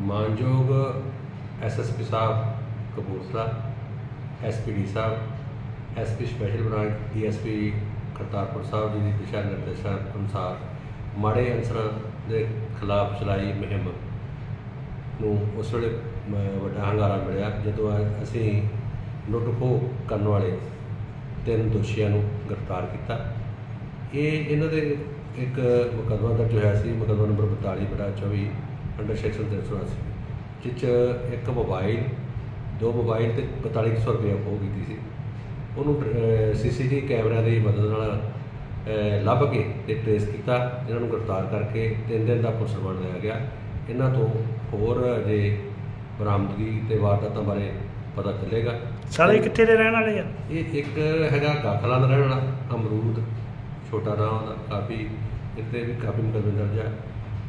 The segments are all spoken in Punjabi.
ਮਾਨਯੋਗ ਐਸਐਸਪੀ ਸਾਹਿਬ ਕਪੂਰਥਲਾ ਐਸਪੀਡੀ ਸਾਹਿਬ SP special branch DSP Kartarpur ਸਾਹਿਬ ਜੀ ਦੀ ਦਿਸ਼ਾ ਨਿਰਦੇਸ਼ਾਂ ਅਨੁਸਾਰ ਮਾੜੇ ਅਨਸਰਾਂ ਦੇ ਖਿਲਾਫ ਚਲਾਈ ਮੁਹਿੰਮ ਨੂੰ ਉਸ ਵੇਲੇ ਵੱਡਾ ਹੰਗਾਰਾ ਮਿਲਿਆ, ਜਦੋਂ ਅਸੀਂ ਲੁੱਟ ਖੋਹ ਕਰਨ ਵਾਲੇ ਤਿੰਨ ਦੋਸ਼ੀਆਂ ਨੂੰ ਗ੍ਰਿਫਤਾਰ ਕੀਤਾ। ਇਹ, ਇਹਨਾਂ ਦੇ ਇੱਕ ਮੁਕੱਦਮਾ ਦਰਜ ਹੋਇਆ ਸੀ, ਮੁਕੱਦਮਾ ਨੰਬਰ 42 ਬਟਾ 24 ਅੰਡਰ ਸੈਕਸ਼ਨ 384 ਜਿਸ 'ਚ ਇੱਕ ਮੋਬਾਈਲ ਦੋ ਮੋਬਾਈਲ ਤੇ 4500 ਰੁਪਏ ਖੋਹ ਕੀਤੀ ਸੀ ਉਹਨੂੰ ਸੀਸੀਟੀਵੀ ਕੈਮਰਿਆਂ ਦੀ ਮਦਦ ਨਾਲ ਲੱਭ ਕੇ ਤੇ ਟ੍ਰੇਸ ਕੀਤਾ ਇਹਨਾਂ ਨੂੰ ਗ੍ਰਿਫਤਾਰ ਕਰਕੇ ਤਿੰਨ ਦਿਨ ਦਾ ਪੁਲਿਸ ਰਿਮਾਂਡ ਲਿਆ ਗਿਆ ਇਹਨਾਂ ਤੋਂ ਹੋਰ ਜੇ ਬਰਾਮਦਗੀ ਤੇ ਵਾਰਦਾਤਾਂ ਬਾਰੇ ਪਤਾ ਚੱਲੇਗਾ ਸਾਰੇ ਕਿੱਥੇ ਦੇ ਰਹਿਣ ਵਾਲੇ ਆ ਇਹ ਇੱਕ ਹੈਗਾ ਕਾਖਲਾ ਦਾ ਰਹਿਣ ਵਾਲਾ ਅਮਰੂਦ ਛੋਟਾ ਨਾਮ ਉਹਦਾ ਕਾਫੀ ਇੱਥੇ ਵੀ ਕਾਫੀ ਮੁਕੱਦਮੇ ਦਰਜ ਆ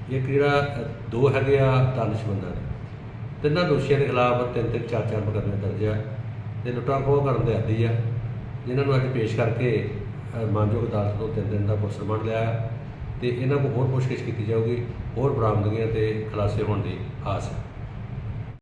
ਇੱਕ ਜਿਹੜਾ ਦੋ ਹੈਗੇ ਆ ਦਾਨਿਸ਼ ਨੇ। ਤਿੰਨਾਂ ਦੋਸ਼ੀਆਂ ਦੇ ਖਿਲਾਫ ਤਿੰਨ ਤਿੰਨ ਚਾਰ ਚਾਰ ਮੁਕੱਦਮੇ ਦਰਜ ਆ। ਤੇ ਲੁੱਟਾਂ ਖੋਹ ਕਰਨ ਦੇ ਆਦੀ ਆ। ਜਿਨ੍ਹਾਂ ਨੂੰ ਅੱਜ ਪੇਸ਼ ਕਰਕੇ ਮਾਨਯੋਗ ਅਦਾਲਤ ਤੋਂ ਤਿੰਨ ਦਿਨ ਦਾ ਪੁਲਿਸ ਰਿਮਾਂਡ ਲਿਆ। ਤੇ ਇਹਨਾਂ ਕੋਲ ਹੋਰ ਪੁੱਛਗਿੱਛ ਕੀਤੀ ਜਾਊਗੀ, ਹੋਰ ਬਰਾਮਦਗੀਆਂ ਤੇ ਖੁਲਾਸੇ ਹੋਣ ਦੀ ਆਸ ਹੈ।